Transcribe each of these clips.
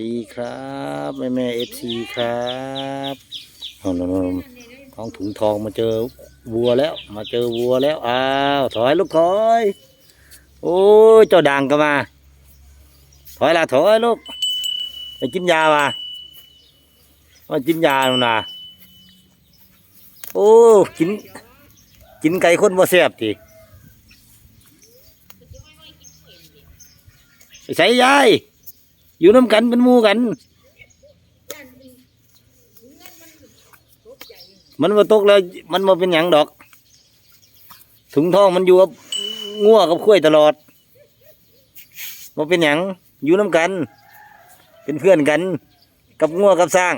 ดีครับแม่แม่เอฟซีครับเอานนท้องถุงทองมาเจอวัวแล้ว มาเจอวัวแล้วอ้าวถอยลูกถอย โอ้ยเจ้าด่างก็มา ถอยละถอยลูกไปกินยามามากินยาหนูนะโอ้กิน กินไก่คนบ่แซ่บทีใส่ยาย อยู่น้ำกันเป็นมูกัน มันมาตกแล้ว มันมาเป็นหยังดอก ถุงทองมันอยู่กับงัวกับข้วยตลอดมาเป็นหยังอยู่น้ำกัน เป็นเพื่อนกัน กับงัวกับสร้าง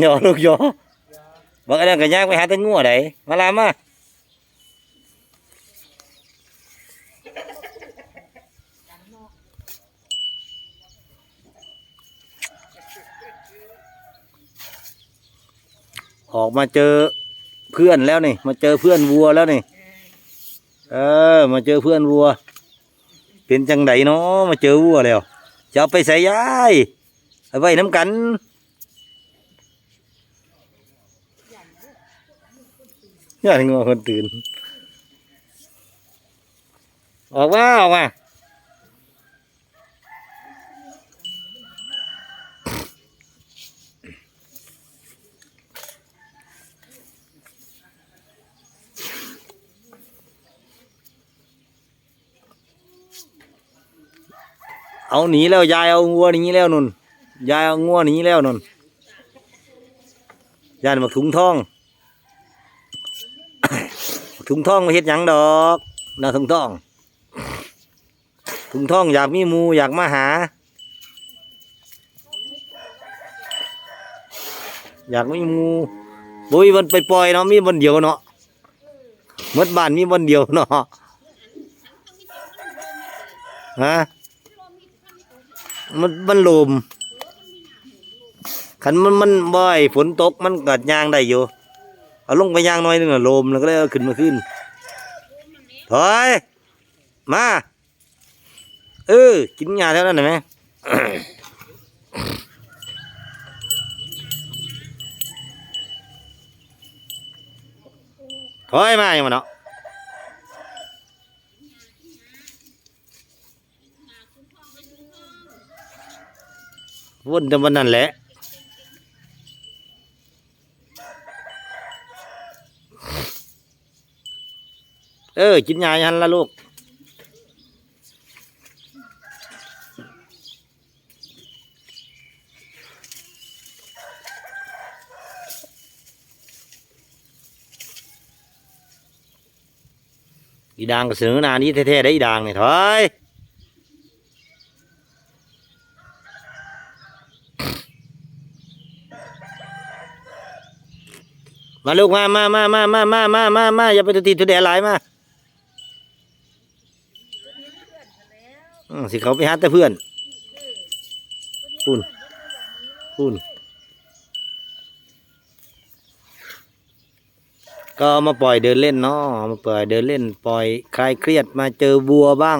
หยอลูกหยอบอกอะไรกันยากไปหาแตังัวไหนมาลามา ออกมาเจอเพื่อนแล้วนี่ มาเจอเพื่อนวัวแล้วนี่ เออ มาเจอเพื่อนวัว เป็นจังไดเนาะมาเจอวัวแล้วจะไปใส่ยายเอาไว้น้ำกันย่านงัวคนตื่น ออกมาออกมา เอาหนีแล้วยายเอางัวหนีแล้วนุ่นยายเอางัวหนีแล้วนุ่นยายมาถุงทองถุงทองมาเฮ็ดหยังดอกนาถุงทอง ถุงทองอยากมีมูอยากมาหา อยากมีมูบุยมันไปปล่อยเนาะมีวันเดียวเนาะมื่อบ้านมีวันเดียวเนาะฮะ มันมันลมขันมันมันบ่อยฝนตกมันกัดยางได้อยู่เอาลงไปยางหน่อยหนึงอะลมแล้วก็เลยเอาขึ้นมาขึ้นถอยมาเออกินยาเท่านั้นไหมถอยมาอย่างมันเนาะ วนแต่วันนั้นแหละเออกินยายันละลูกอีดางก็เสนอนานี้แท้ๆได้อีดางเนี่ยถอย มาลูกมามามามามามามามามาอย่าไปตัวตีตัวแดดหลายมาสิเขาไปหาแต่เพื่อนคุณคุณก็มาปล่อยเดินเล่นเนาะมาปล่อยเดินเล่น ปล่อยคลายเครียดมาเจอวัวบ้าง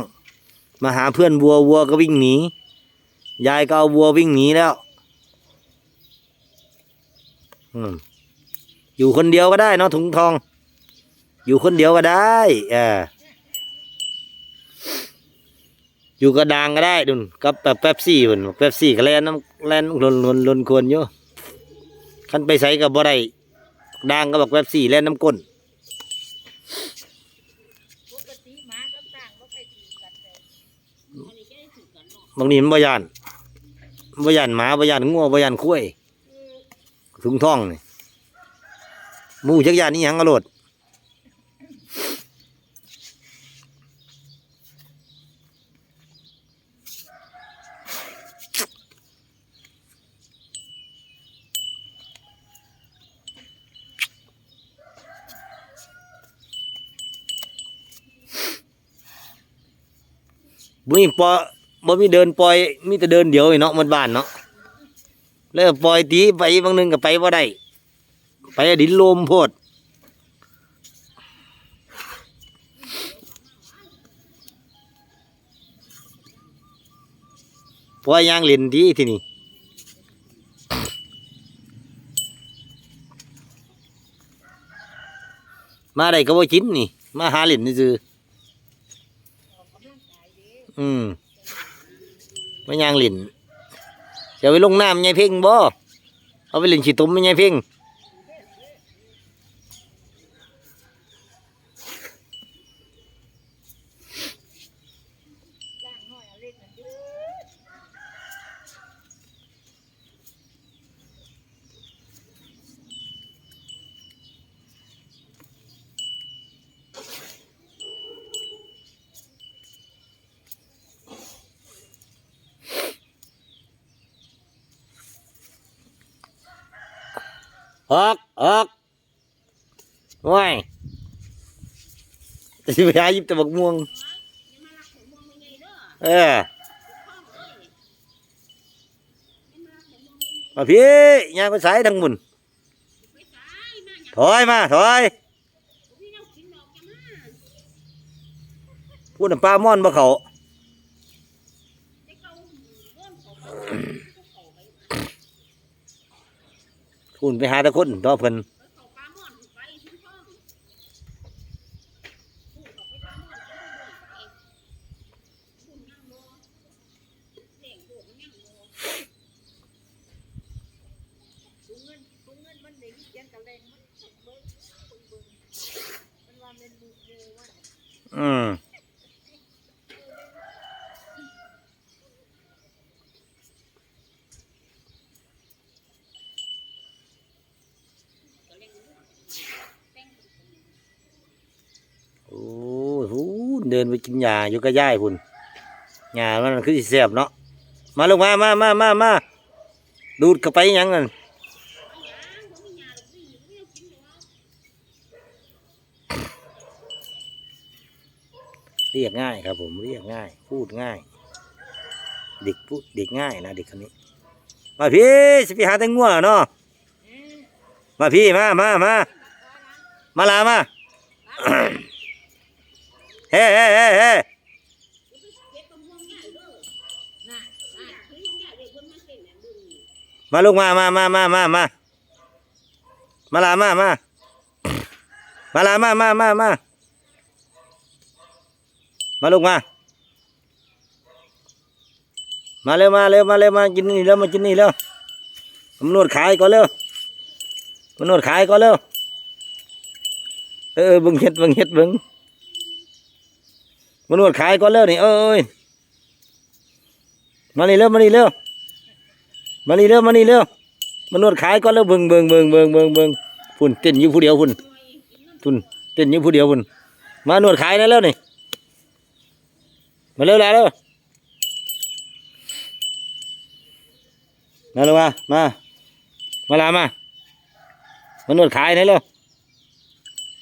มาหาเพื่อนวัววัวก็วิ่งหนียายก็เอาวัววิ่งหนีแล้ว อืม อยู่คนเดียวก็ได้เนาะถุงทอง อยู่คนเดียวก็ได้เอออยู่กระดางก็ได้ดุนกับแบบแป๊บซี่พุ่นแป๊บซี่ก็แล่นน้ำแล่นลนลนลนควรอยู่คันไปใส่กับบ่ได้ดางก็บอกแป๊บซี่แล่นน้ำก้นติหมากับางบ่เคยถือกันเลยอันนี้จะได้ถือกันเนาะบางทีมันบ่ยานบ่ยานหมาบ่ยานงัวบ่ยานคุ้ยถุงทองนี่ มูจักยานนี่ยังกระโดดบุ้ยปอบ่มีเดินปล่อยมีแต่เดินเดียวไอ้เนาะมันบ้านเนาะแล้วปล่อยตีไปบางนึงก็ไปบ่ได้ ไปดินลมโพดป่อยางเล่นดีที่นี่มาได้ก็บ่กินนี่ มาหาเล่นซื่อออกกำลังกายเด้ๆอืมมายางเล่นจะไปลงน้ำยายเพ่งบ่เอาไปเล่นขี้ตุ้มยายเพ่ง ล่างน้อยเอาเล่นกันเด้อ ออกออกว้ายจะไปหาหยิบแต่บักม่วง เออมาพี่ยางไปสายทางมุนถอยมาถอยพูดน้ำปลาม่อนบ่เขา ทุนไปหาตะคนต่อเพิ่นอืมโอ้โหเดินไปกินหญ้าอยู่กับย่ายพุ่นหญ้ามันคือสิแซ่บเนาะมาลงมามามามามาดูดเข้าไปหยังนั่นเรียกง่ายครับผมเรียกง่าย พูดง่าย เด็กพูดเด็กง่ายนะเด็กคนนี้ มาพี่สิไปหาแตงงัวเนาะมาพี่มามามามาลามา เฮ้เฮ้เฮ้เฮ้น่ะน่ะคือยังอยากได้คนมาเต้นน่ะเบิ่งนี่มาลูกมามามามามามามาลามามามาลามามามามามาลูกมา มาเร็วมาเร็วมาเร็วมากินนี่แล้วมากินนี่แล้วมานวดขายก่อนเร็วมานวดขายก่อนเร็วเออเบึงเฮ็ดเบึงเฮ็ดเบึง มานวดขายก่อนเร็วนี่เอ้ยมานี่เร็วมานี่เร็วมานี่เร็วมานี่เร็วมานวดขายก่อนเร็วเบิ่งเบิ่งเบิ่งเบิ่งเบิ่งเบิ่งพุ่นเต้นอยู่ผู้เดียวพุ่นพุ่นเต้นอยู่ผู้เดียวพุ่นมานวดขายได้แล้วนี่มาเร็วแล้วเร็วมาลงมามามาลามามานวดขายไหนเร็ว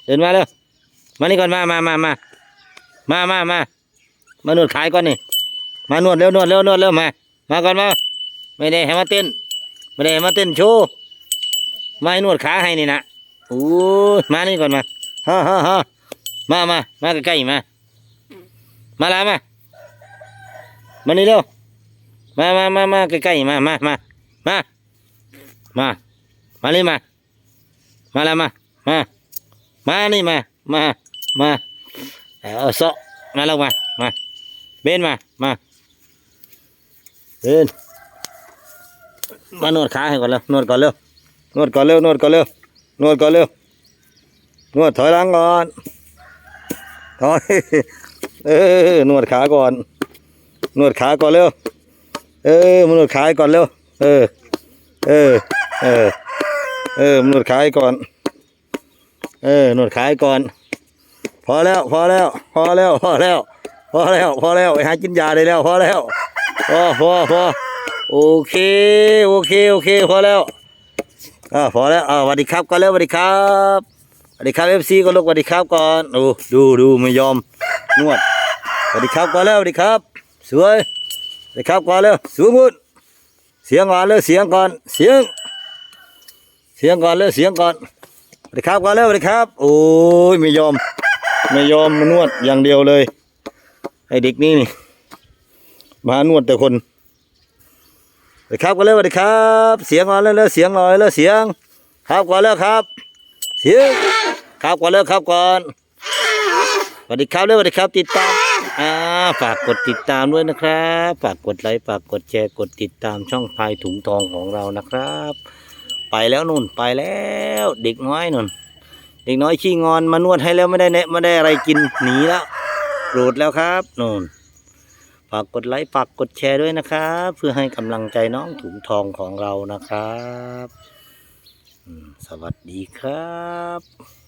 เดินมาเร็วมานี่ก่อนมามามามา มามามามานวดขายก่อนนี่มานวดเร็วนวดเร็วนวดเร็วมา มาก่อนมาไม่ได้ให้มาเต้นไม่ได้ให้มาเต้นโชว์มาให้นวดขาให้นี่นะโอ้ยมานี่ก่อนมาฮ่าฮ่าฮ่ามามามาใกล้ๆมามาลามามานี่เร็วมามามามาใกล้ๆมามามามามามาเลยมามาแล้วมามามานี่มามามาเอาเสาะ มาล้วมา มา เบนมา มา เบนมานวดขาให้ก่อนเร็วนวดก่อนเร็วนวดก่อนเร็วนวดก่อนเร็วนวดก่อนเร็วนวดถอยหลังก่อนถอยเออนวดขาก่อน นวดขาก่อนเร็ว เออมนวดขาก่อนเร็ว เออ เออ เออ เออมนวดขาก่อน เออนวดขาก่อน พอแล้ว พอแล้ว พอแล้ว พอแล้ว พอแล้ว พอแล้วไปหากินยาได้แล้ว พอแล้ว พอพอพอโอเค โอเค โอเค พอแล้วอ่าพอแล้วอ่าสวัสดีครับก่อนแล้วสวัสดีครับสวัสดีครับเอฟซีก็ลูกสวัสดีครับก่อนโอ้ดูดูไม่ยอมนวดสวัสดีครับก่อนแล้วสวัสดีครับ สวยสวัสดีครับก่อนเร็วสูงมุดเสียงก่อนเร็วเสียงก่อนเสียง เสียงก่อนเร็วเสียงก่อนสวัสดีครับก่อนเร็วสวัสดีครับ โอ้ยไม่ยอม ไม่ยอมมานวดอย่างเดียวเลย ไอเด็กนี่นี่ มานวดแต่คนสวัสดีครับกันเลยสวัสดีครับ เสียงอ่อนแล้วเสียงลอยแล้วเสียง ครับก่อนแล้วครับ เสียงครับก่อนแล้วครับก่อนสวัสดีครับเลยสวัสดีครับ ติดตามอ่าฝากกดติดตามด้วยนะครับ ฝากกดไลค์ฝากกดแชร์กดติดตามช่องพายถุงทองของเรานะครับ ไปแล้วนุ่นไปแล้ว เด็กน้อยนุ่น เด็กน้อยขี้งอนมานวดให้แล้วไม่ได้เนะไม่ได้อะไรกินหนีแล้วโกรธแล้วครับนู่นฝากกดไลค์ฝากกดแชร์ด้วยนะครับ เพื่อให้กำลังใจน้องถุงทองของเรานะครับ สวัสดีครับ